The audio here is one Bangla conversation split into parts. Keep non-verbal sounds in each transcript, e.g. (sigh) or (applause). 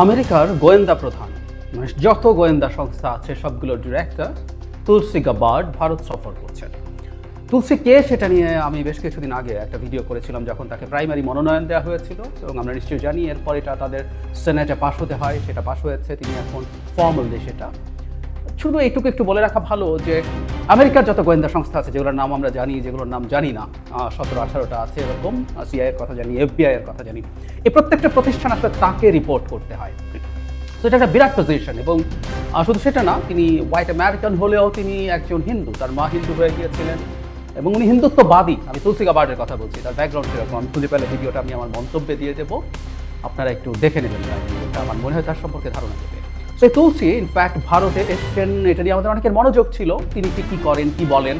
আমেরিকার গোয়েন্দা প্রধান মানে যত গোয়েন্দা সংস্থা আছে, সবগুলোর ডিরেক্টর তুলসী গাবার্ড ভারত সফর করছেন। তুলসী কে সেটা নিয়ে আমি বেশ কিছুদিন আগে একটা ভিডিও করেছিলাম যখন তাকে প্রাইমারি মনোনয়ন দেওয়া হয়েছিল, এবং আমরা নিশ্চয়ই জানি এরপর এটা তাদের সেনেটে পাশ হতে হয়, সেটা পাশ হয়েছে, তিনি এখন ফর্মাল ফর্মালি সেটা। শুধু এইটুকু একটু বলে রাখা ভালো যে আমেরিকার যত গোয়েন্দা সংস্থা আছে, যেগুলোর নাম আমরা জানি, যেগুলোর নাম জানি না সতেরো, আঠারোটা আছে এরকম সিআই এর কথা জানি এফবিআই এর কথা জানি এই প্রত্যেকটা প্রতিষ্ঠান আসলে তাকে রিপোর্ট করতে হয়। তো এটা একটা বিরাট পজিশন এবং শুধু সেটা না, তিনি হোয়াইট আমেরিকান হলেও তিনি একজন হিন্দু, তার মা হিন্দু হয়ে গিয়েছিলেন এবং উনি হিন্দুত্ববাদী। আমি তুলসী গাবার্ডের কথা বলছি, তার ব্যাকগ্রাউন্ড সেরকম, আমি খুঁজে পেলে ভিডিওটা আমি আমার মন্তব্যে দিয়ে দেবো। আপনারা একটু দেখে নেবেন আমার মনে হয় তার সম্পর্কে ধারণা দেবে। সেই তুলসী ইনফ্যাক্ট ভারতে এসছেন। এটা নিয়ে আমাদের অনেকের মনোযোগ ছিল। তিনি কি, কী করেন, কি বলেন?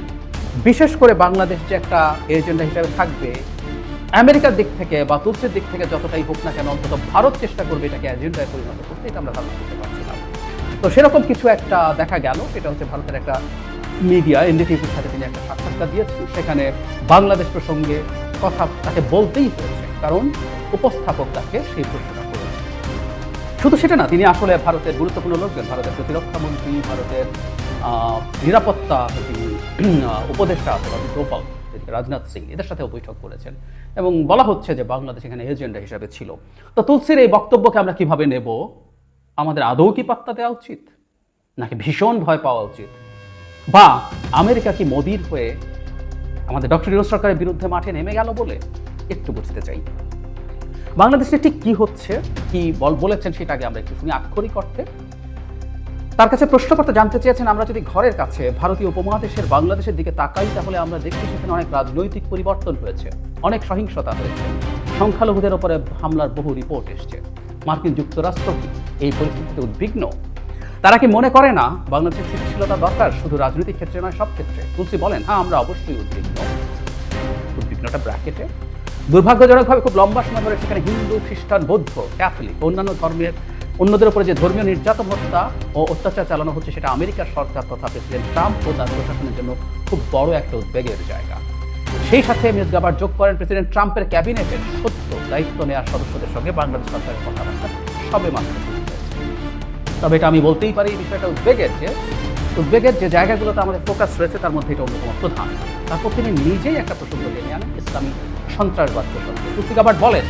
বিশেষ করে বাংলাদেশ যে একটা এজেন্ডা হিসেবে থাকবে, আমেরিকার দিক থেকে বা তুলসির দিক থেকে যতটাই হোক না কেন, অন্তত ভারত চেষ্টা করবে এটাকে এজেন্ডায় পরিণত করতে, এটা আমরা ধারণা করতে পারছিলাম। তো সেরকম কিছু একটা দেখা গেল। সেটা হচ্ছে ভারতের একটা মিডিয়া এনডিটিভির সাথে তিনি একটা সাক্ষাৎকার দিয়েছেন। সেখানে বাংলাদেশ প্রসঙ্গে কথা তাকে বলতেই হয়েছে। কারণ উপস্থাপক তাকে সেই প্রশ্নটা করেছে শুধু সেটা না, তিনি আসলে ভারতের গুরুত্বপূর্ণ লোকজন, ভারতের প্রতিরক্ষা মন্ত্রী ভারতের নিরাপত্তা উপদেষ্টা আছে এদিকে রাজনাথ সিং, এদের সাথেও বৈঠক করেছেন। এবং বলা হচ্ছে যে বাংলাদেশ এখানে এজেন্ডা হিসাবে ছিল। তো তুলসির এই বক্তব্যকে আমরা কীভাবে নেব? আমাদের আদৌ কি পাত্তা দেওয়া উচিত? নাকি ভীষণ ভয় পাওয়া উচিত? বা আমেরিকা কি মোদির হয়ে আমাদের ডক্টর ইউনুস সরকারের বিরুদ্ধে মাঠে নেমে গেল বলে একটু বুঝতে চাই? বাংলাদেশে ঠিক কি হচ্ছে? কি বল বলেছেন সেটা আগে আমরা একটু শুনি। আক্ষরিক অর্থে, তার কাছে প্রশ্নকর্তা জানতে চেয়েছেন আমরা যদি ঘরের কাছে ভারতীয় উপমহাদেশের বাংলাদেশের দিকে তাকাই, তাহলে আমরা দেখছি সেখানে অনেক রাজনৈতিক পরিবর্তন হয়েছে, অনেক সহিংসতা হয়েছে। সংখ্যালঘুদের ওপরে হামলার বহু রিপোর্ট এসছে। মার্কিন যুক্তরাষ্ট্র এই পরিস্থিতিতে উদ্বিগ্ন? তারা কি মনে করে না বাংলাদেশের স্থিতিশীলতা দরকার? শুধু রাজনৈতিক ক্ষেত্রে নয়, সব ক্ষেত্রে। তুলসী বলেন হ্যাঁ আমরা অবশ্যই উদ্বিগ্ন। উদ্বিগ্নটা ব্র্যাকেটে দুর্ভাগ্যজনকভাবে খুব লম্বা সময় ধরে সেখানে হিন্দু, খ্রিস্টান, বৌদ্ধ, ক্যাথলিক, অন্যান্য ধর্মের অন্যদের উপরে যে ধর্মীয় নির্যাতন হত্যা ও অত্যাচার চালানো হচ্ছে সেটা আমেরিকার সরকার তথা প্রেসিডেন্ট ট্রাম্প ও তার প্রশাসনের জন্য খুব বড় একটা উদ্বেগের জায়গা। সেই সাথে মিস গাবার যোগ করেন প্রেসিডেন্ট ট্রাম্পের ক্যাবিনেটের সত্য দায়িত্ব নেওয়ার সদস্যদের সঙ্গে বাংলাদেশ সরকারের কথাবার্তা সবে মাত্র তবে এটা আমি বলতেই পারি বিষয়টা উদ্বেগের যে উদ্বেগের যে জায়গাগুলোতে আমাদের ফোকাস রয়েছে, তার মধ্যে এটা অন্যতম প্রধান। তারপর তিনি নিজেই একটা প্রসঙ্গ টেনে আনেন, ইসলামী সন্ত্রাসবাদ প্রসঙ্গে গাবার বলেন,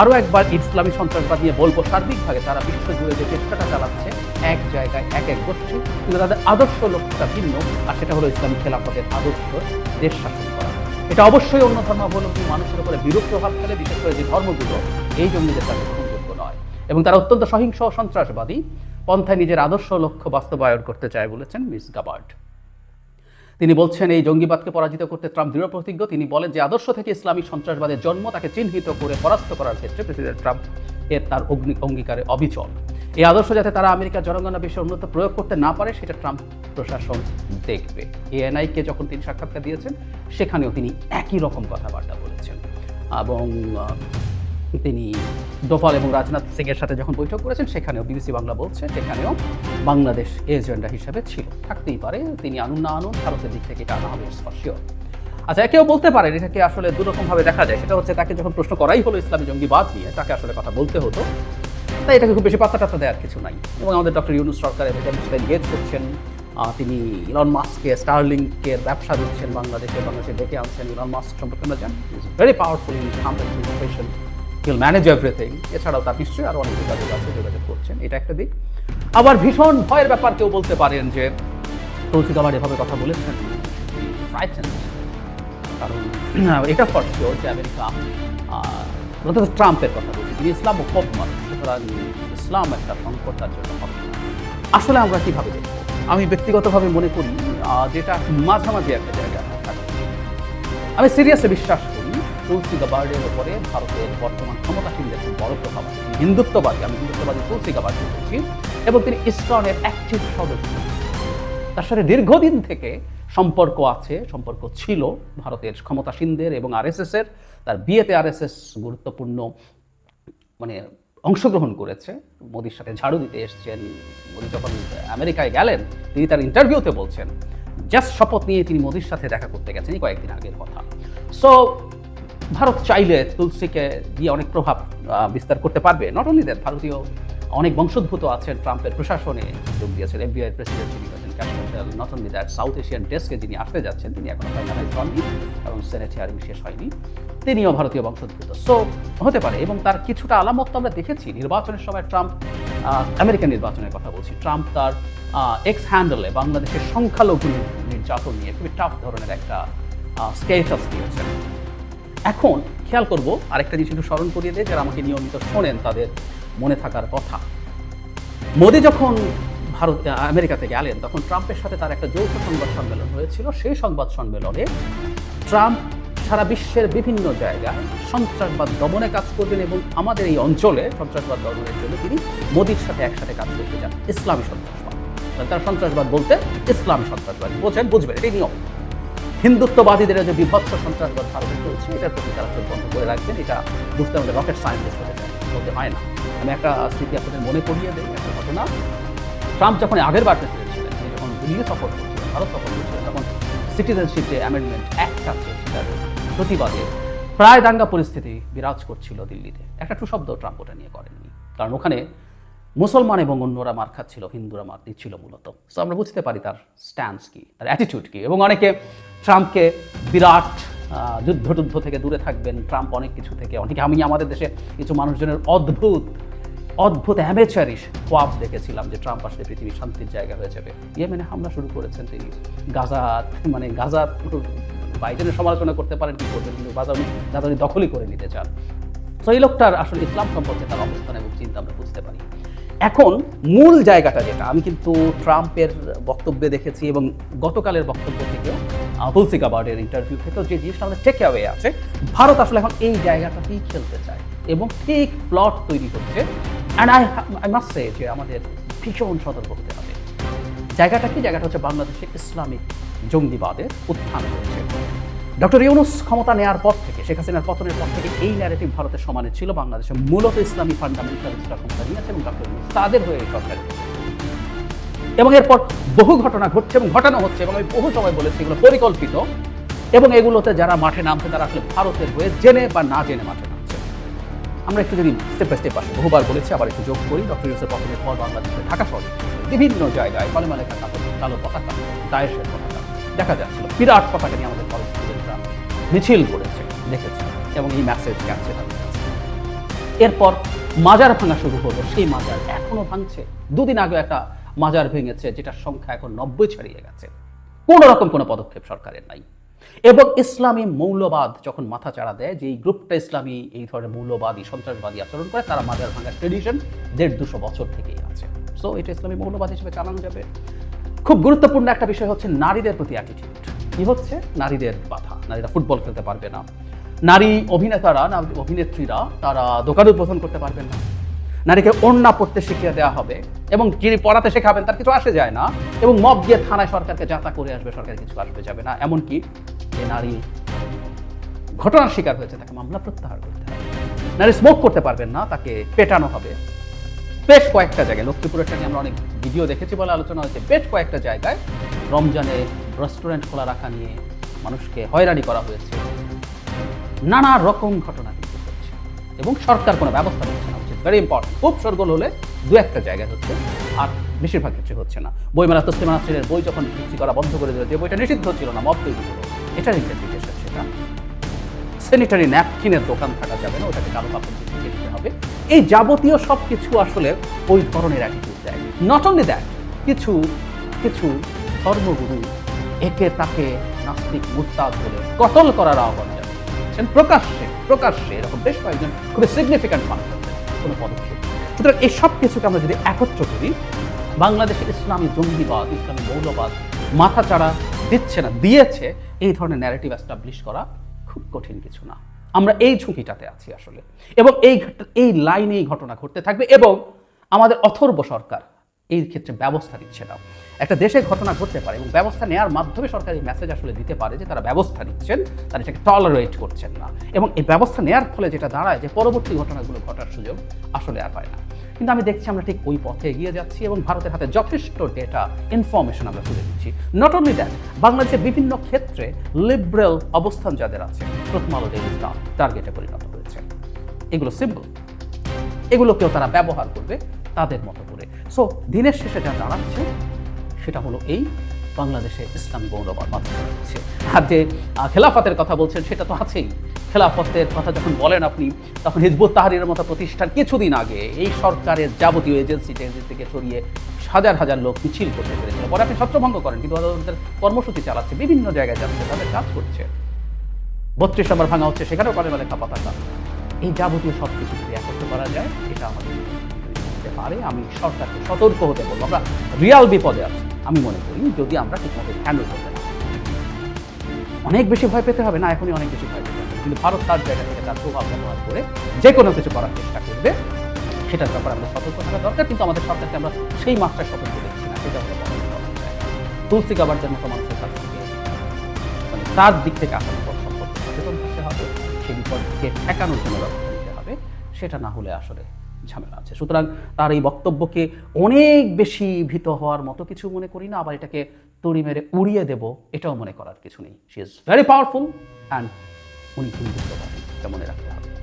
আরও একবার ইসলামী সন্ত্রাসবাদ নিয়ে বলব, সার্বিকভাবে তারা বিশ্বজুড়ে যে চেষ্টাটা চালাচ্ছে, এক জায়গায় এক এক গোষ্ঠী, কিন্তু তাদের আদর্শ লক্ষ্যটা ভিন্ন, আর সেটা হলো ইসলামী খেলাফতের আদর্শ দেশ শাসন করা। এটা অবশ্যই অন্য ধর্মাবলম্বী মানুষের উপরে বিরূপ প্রভাব ফেলে, বিশেষ করে যে ধর্মগুলো এই জঙ্গিদের কাছে গ্রহণযোগ্য নয়। এবং তারা অত্যন্ত সহিংস সন্ত্রাসবাদী, পন্থায় নিজের আদর্শ লক্ষ্য বাস্তবায়ন করতে চায় বলেছেন মিস গাবার্ড। তিনি বলছেন, এই জঙ্গিবাদকে পরাজিত করতে ট্রাম্প দৃঢ় প্রতিজ্ঞ। তিনি বলেন যে, আদর্শ থেকে ইসলামী সন্ত্রাসবাদের জন্ম তাকে চিহ্নিত করে পরাস্ত করার ক্ষেত্রে প্রেসিডেন্ট ট্রাম্প এর তার অগ্নি, অঙ্গীকারে অবিচল। এই আদর্শ যাতে তারা আমেরিকার জনগণের বিষয়ে উন্নত প্রয়োগ করতে না পারে, সেটা ট্রাম্প প্রশাসন দেখবে। এএনআইকে যখন তিনি সাক্ষাৎকার দিয়েছেন, সেখানেও তিনি একই রকম কথাবার্তা বলেছেন। এবং তিনি দোভাল এবং রাজনাথ সিং এর সাথে যখন বৈঠক করেছেন, সেখানেও বিবিসি বাংলা বলছে, সেখানেও বাংলাদেশ এজেন্ডা হিসেবে ছিল। থাকতেই পারে, তিনি আনুন না আনুন, ভারতের দিক থেকে এটা আনা হবে স্পর্শীয় আচ্ছা কেউ বলতে পারেন এটাকে আসলে দুরকমভাবে দেখা যায়। সেটা হচ্ছে, তাকে যখন প্রশ্ন করাই হলো ইসলামী জঙ্গিবাদ নিয়ে, তাকে আসলে কথা বলতে হতো। তাই এটাকে খুব বেশি পাত্তা টাত্তা দেওয়ার কিছু নাই। এবং আমাদের ডক্টর ইউনুস সরকার সাথে এনগেজ করছেন তিনি ইলন মাস্ককে স্টারলিংকের ব্যবসা দিচ্ছেন বাংলাদেশে বাংলাদেশে ডেকে আনছেন ইলন মাস্ক সম্পর্কে আমরা জানি। Very powerful in competition he'll manage everything এছাড়াও তার নিশ্চয়ই আরও অনেক যোগাযোগ আছে, যোগাযোগ করছেন, এটা একটা দিক। আবার ভীষণ ভয়ের ব্যাপার কেউ বলতে পারেন যে, তুলসী গাবার এভাবে কথা বলেছেন? কারণ, (clears throat) এটা ফর যে আমেরিকা অন্তত ট্রাম্পের কথা বলছি। তিনি ইসলাম খুব মানুষ সুতরাং ইসলাম একটা সংকট তার জন্য হবে। আসলে আমরা কীভাবে দেখব? আমি ব্যক্তিগতভাবে মনে করি যেটা মাঝামাঝি একটা জায়গা আমি সিরিয়াসে বিশ্বাস তুলসী গাবার্ডের ওপরে ভারতের বর্তমান ক্ষমতাসীনদের খুব বড় প্রভাব আছে। হিন্দুত্ববাদী, আমি হিন্দুত্ববাদী তুলসী গাবার্ডকে বলছি। এবং তিনি ইস্কনের অ্যাক্টিভ সদস্য। তার সাথে দীর্ঘদিন থেকে সম্পর্ক আছে, সম্পর্ক ছিল ভারতের ক্ষমতাসীনদের এবং আরএসএস এর তার বিয়েতে আরএসএস গুরুত্বপূর্ণ মানে অংশগ্রহণ করেছে। মোদির সাথে ঝাড়ু দিতে এসছেন। মোদি যখন আমেরিকায় গেলেন, তিনি তার ইন্টারভিউতে বলছেন, জাস্ট শপথ নিয়ে তিনি মোদির সাথে দেখা করতে গেছেন কয়েকদিন আগের কথা। সো ভারত চাইলে তুলসীকে দিয়ে অনেক প্রভাব বিস্তার করতে পারবে। নট অনলি দ্যাট ভারতীয় অনেক বংশোদ্ভূত আছেন ট্রাম্পের প্রশাসনে, যোগ দিয়েছেন এফবিআই প্রেসিডেন্ট যিনি হয়েছেন ক্যাশমেন্টাল not only that South Asian ডেস্কে যিনি আসতে যাচ্ছেন, তিনি এখনও ফাইনালাইজ হননি এবং সেনেট হিয়ারিং শেষ হয়নি। তিনিও ভারতীয় বংশোদ্ভূত। সো হতে পারে এবং তার কিছুটা আলামত আমরা দেখেছি। নির্বাচনের সময় ট্রাম্প আমেরিকান নির্বাচনের কথা বলছি। ট্রাম্প তার এক্স হ্যান্ডেলে বাংলাদেশের সংখ্যালঘু নির্যাতন নিয়ে খুবই টাফ ধরনের একটা স্টেটাস দিয়েছেন। এখন খেয়াল করব আরেকটা জিনিস একটু স্মরণ করিয়ে দেয় যারা আমাকে নিয়মিত শোনেন তাদের মনে থাকার কথা। মোদি যখন ভারত আহ, আমেরিকাতে গেলেন তখন ট্রাম্পের সাথে তার একটা যৌথ সংবাদ সম্মেলন হয়েছিল। সেই সংবাদ সম্মেলনে ট্রাম্প সারা বিশ্বের বিভিন্ন জায়গায় সন্ত্রাসবাদ দমনে কাজ করবেন এবং আমাদের এই অঞ্চলে সন্ত্রাসবাদ দমনের জন্য তিনি মোদির সাথে একসাথে কাজ করতে চান। ইসলামী সন্ত্রাসবাদ। তার সন্ত্রাসবাদ বলতে ইসলামী সন্ত্রাসবাদ। বোঝেন বুঝবেন এটাই নিয়ম। হিন্দুত্ববাদীদের যে বিভৎস সন্ত্রাসবাদ ভারতে চলছে, এটার প্রতি তারা চোখ বন্ধ করে রাখবেন। এটা বুঝতে আমাদের রকেট সায়েন্টিস্ট হতে হতে হয় না। আমি একটা স্মৃতি আপনাদের মনে করিয়ে দিই, একটা ঘটনা। ট্রাম্প যখন আগের বার প্রেসিডেন্ট ছিলেন যখন দিল্লি সফর করছিলেন, ভারত সফর করছিলেন, তখন সিটিজেনশিপ যে অ্যামেন্ডমেন্ট অ্যাক্ট আছে, সেটার প্রতিবাদে প্রায় দাঙ্গা পরিস্থিতি বিরাজ করছিল দিল্লিতে। একটা টু শব্দ ট্রাম্প ওটা নিয়ে করেননি। কারণ ওখানে মুসলমান এবং অন্যরা মার খাচ্ছিল, হিন্দুরা মার দিচ্ছিল মূলত। সো আমরা বুঝতে পারি তার স্ট্যান্স কি, তার অ্যাটিটিউড কি। এবং অনেকে ট্রাম্পকে বিরাট যুদ্ধ টুদ্ধ থেকে দূরে থাকবেন, ট্রাম্প অনেক কিছু থেকে। অনেকে আমি আমাদের দেশে কিছু মানুষজনের অদ্ভুত অদ্ভুত অ্যামেচারিস কোয়াব দেখেছিলাম যে ট্রাম্প আসলে পৃথিবী শান্তির জায়গা হয়ে যাবে। ইয়েমেনে হামলা শুরু করেছেন তিনি। গাজা মানে গাজা বাইডেনের সমালোচনা করতে পারেন কি করবেন, কিন্তু গাজা গাজা দখলই করে নিতে চান। তো এই লোকটার আসলে ইসলাম সম্পর্কে তার অবস্থান এবং চিন্তা আমরা বুঝতে পারি। এখন মূল জায়গাটা যেটা আমি কিন্তু ট্রাম্পের বক্তব্যে দেখেছি এবং গতকালের বক্তব্য আহ, তুলসী গাবার্ডের ইন্টারভিউ থেকেও যে জিনিসটা আমাদের টেক অ্যাওয়ে আছে ভারত আসলে এখন এই জায়গাটাতেই খেলতে চায় এবং ঠিক প্লট তৈরি করছে। And I I must say যে আমাদের ভীষণ সতর্ক হতে হবে। জায়গাটা কি? জায়গাটা হচ্ছে বাংলাদেশে ইসলামিক জঙ্গিবাদের উত্থান হয়েছে। ডক্টর ইউনুস ক্ষমতা নেওয়ার পর থেকে, শেখ হাসিনার পতনের পর থেকে এই ন্যারেটিভ ভারতের সমানে ছিল। বাংলাদেশে মূলত ইসলামী ফান্ডামেন্টালিস্টরা ক্ষমতা নিয়েছে এবং ডক্টর ইউনুস তাদের হয়ে এই সরকার এবং এরপর বহু ঘটনা ঘটছে এবং ঘটানো হচ্ছে এবং আমি বহু সময় বলেছি, এগুলো পরিকল্পিত এবং এগুলোতে যারা মাঠে নামছে, তারা আসলে ভারতের হয়ে জেনে বা না জেনে মাঠে নামছে। আমরা একটু যদি স্টেপ বাই স্টেপ আসি, বহুবার বলেছি, আবার একটু যোগ করি। ডক্টর ইউসেফ পতনের পর বাংলাদেশের ঢাকা শহরে বিভিন্ন জায়গায় কলেমা লেখা কাপড়, কালো পতাকা, দায়েশের পতাকা দেখা যাচ্ছিল। বিরাট পতাকা নিয়ে আমাদের কলেজ মিছিল করেছে, দেখেছে এবং এই মেসেজ গেছে এরপর মাজার ভাঙা শুরু হলো। সেই মাজার এখনও ভাঙছে। দুদিন আগে একটা মাজার ভেঙেছে, যেটার সংখ্যা এখন নব্বই ছাড়িয়ে গেছে। কোনো রকম কোনো পদক্ষেপ সরকারের নাই। এবং ইসলামী মৌলবাদ যখন মাথা চাড়া দেয়, যে এই গ্রুপটা ইসলামী, এই ধরনের মৌলবাদী, সন্ত্রাসবাদী আচরণ করে, তারা মাজার ভাঙার ট্রেডিশন দেড় দুশো বছর থেকেই আছে। সো এটা ইসলামী মৌলবাদ হিসেবে চালানো যাবে। খুব গুরুত্বপূর্ণ একটা বিষয় হচ্ছে নারীদের প্রতি অ্যাটিটিউড কি হচ্ছে? নারীদের বাধা। নারীরা ফুটবল খেলতে পারবে না। নারী অভিনেতারা অভিনেত্রীরা, তারা দোকান উদ্বোধন করতে পারবেন না। নারীকে ওড়না পড়তে শিখিয়ে দেওয়া হবে এবং যিনি পড়াতে শেখাবেন তার কিছু আসে যায় না এবং মব গিয়ে থানায় সরকারকে যাতা করে আসবে সরকার কিছু আসবে, যাবে না। এমনকি যে নারী ঘটনার শিকার হয়েছে, তাকে মামলা প্রত্যাহার করতে হবে। নারী স্মোক করতে পারবেন না, তাকে পেটানো হবে। বেশ কয়েকটা জায়গায় লক্ষ্মীপুরের নিয়ে আমরা অনেক ভিডিও দেখেছি বলে আলোচনা হয়েছে। বেশ কয়েকটা জায়গায় রমজানে রেস্টুরেন্ট খোলা রাখা নিয়ে মানুষকে হয়রানি করা হয়েছে। নানা রকম ঘটনা কিন্তু হচ্ছে। এবং সরকার কোনো ব্যবস্থা নিচ্ছে না হচ্ছে ভেরি ইম্পর্টেন্ট খুব সরগোল হলে দু একটা জায়গায় হচ্ছে, আর বেশিরভাগ ক্ষেত্রে হচ্ছে না। বইমেলা তসলিমা নাসরিনের বই যখন বিক্রি করা বন্ধ করে দিল, যে বইটা নিষিদ্ধ ছিল না মত তৈরি হলো এটার ইন্টারপ্রিটেশন সেটা স্যানিটারি ন্যাপকিনের দোকান থাকা যাবে না, ওটাকে কালো কাপড় দিয়ে দিতে হবে। এই যাবতীয় সব কিছু আসলে ওই ধরনের অ্যাটিটিউড দেয়। নট অনলি দ্যাট কিছু কিছু ধর্মগুরু একে তাকে নাস্তিক মুরতাদ বলে কতল করার আহ্বান জানিয়েছেন প্রকাশ্যে প্রকাশ্যে এরকম বেশ কয়েকজন খুবই সিগনিফিক্যান্ট মানুষ কোনো পদক্ষেপ সুতরাং এই সব কিছুকে আমরা যদি একত্র করি, বাংলাদেশে ইসলামী জঙ্গিবাদ, ইসলামী মৌলবাদ মাথা চাড়া দিচ্ছে না, দিয়েছে, এই ধরনের ন্যারেটিভ অ্যাস্টাবলিশ করা খুব কঠিন কিছু না। আমরা এই ঝুঁকিটাতে আছি আসলে। এবং এই এই লাইনে এই ঘটনা ঘটতে থাকবে এবং আমাদের অথর্ব সরকার এই ক্ষেত্রে ব্যবস্থা নিচ্ছে না। একটা দেশে ঘটনা ঘটতে পারে এবং ব্যবস্থা নেওয়ার মাধ্যমে সরকার এই মেসেজ আসলে দিতে পারে যে তারা ব্যবস্থা নিচ্ছেন, তারা এটাকে টলারেট করছেন না। এবং এই ব্যবস্থা নেওয়ার ফলে যেটা দাঁড়ায় যে পরবর্তী ঘটনাগুলো ঘটার সুযোগ আসলে আর হয় না। কিন্তু আমি দেখছি আমরা ঠিক ওই পথে এগিয়ে যাচ্ছি এবং ভারতের হাতে যথেষ্ট ডেটা ইনফরমেশন আমরা তুলে দিচ্ছি। নট অনলি দ্যাট বাংলাদেশের বিভিন্ন ক্ষেত্রে লিবারেল অবস্থান যাদের আছে, প্রথম আলো ডেইলি টার্গেটে পরিণত হয়েছে। এগুলো সিম্পল এগুলোকেও তারা ব্যবহার করবে তাদের মতো সো দিনের শেষে যা দাঁড়াচ্ছে, সেটা হলো এই বাংলাদেশে ইসলাম গৌরবার মাধ্যমে হচ্ছে আর যে খেলাফতের কথা বলছেন, সেটা তো আছেই। খেলাফতের কথা যখন বলেন আপনি, তখন হিজবুত তাহারির মতো প্রতিষ্ঠান কিছুদিন আগে এই সরকারের যাবতীয় এজেন্সি টেজেন্সি থেকে সরিয়ে হাজার হাজার লোক মিছিল করতে পেরেছিল পরে আপনি ছত্রভঙ্গ করেন, কিন্তু ওদের কর্মসূচি চালাচ্ছে, বিভিন্ন জায়গায় যাচ্ছে, তাদের কাজ করছে। বত্রিশ নম্বর ভাঙা হচ্ছে, সেখানেও করে মানে পতাকা এই যাবতীয় সব কিছু যদি একত্র করা যায়, এটা আমাদের পারে, আমি সরকারকে সতর্ক হতে বলব আমরা রিয়াল বিপদে আছি, আমি মনে করি, যদি আমরা ঠিকমতো হ্যান্ডেল করতে পারি। অনেক বেশি ভয় পেতে হবে না, এখনই অনেক বেশি ভয় পেতে হবে কিন্তু ভারত তার জায়গা থেকে তার প্রভাব ব্যবহার করে যে কোনো কিছু করার চেষ্টা করবে, সেটার ব্যাপারে আমরা সতর্ক থাকা দরকার, কিন্তু আমাদের সরকারকে আমরা সেই মাত্রা সতর্ক দেখছি না, সেটা সমস্যা। তুলসী গাবারদের মতো মানুষের কাছ থেকে মানে তার দিক থেকে আসার পর সম্পর্কে সচেতন থাকতে হবে সেই বিপদকে ঠেকানোর জন্য ব্যবস্থা নিতে হবে, সেটা না হলে আসলে ঝামেলা আছে। সুতরাং তার এই বক্তব্যকে অনেক বেশি ভীত হওয়ার মতো কিছু মনে করি না, আবার এটাকে তড়ি মেরে উড়িয়ে দেব, এটাও মনে করার কিছু নেই। She is very powerful and উনি হিন্দুত্ববাদী এটা মনে রাখতে হবে।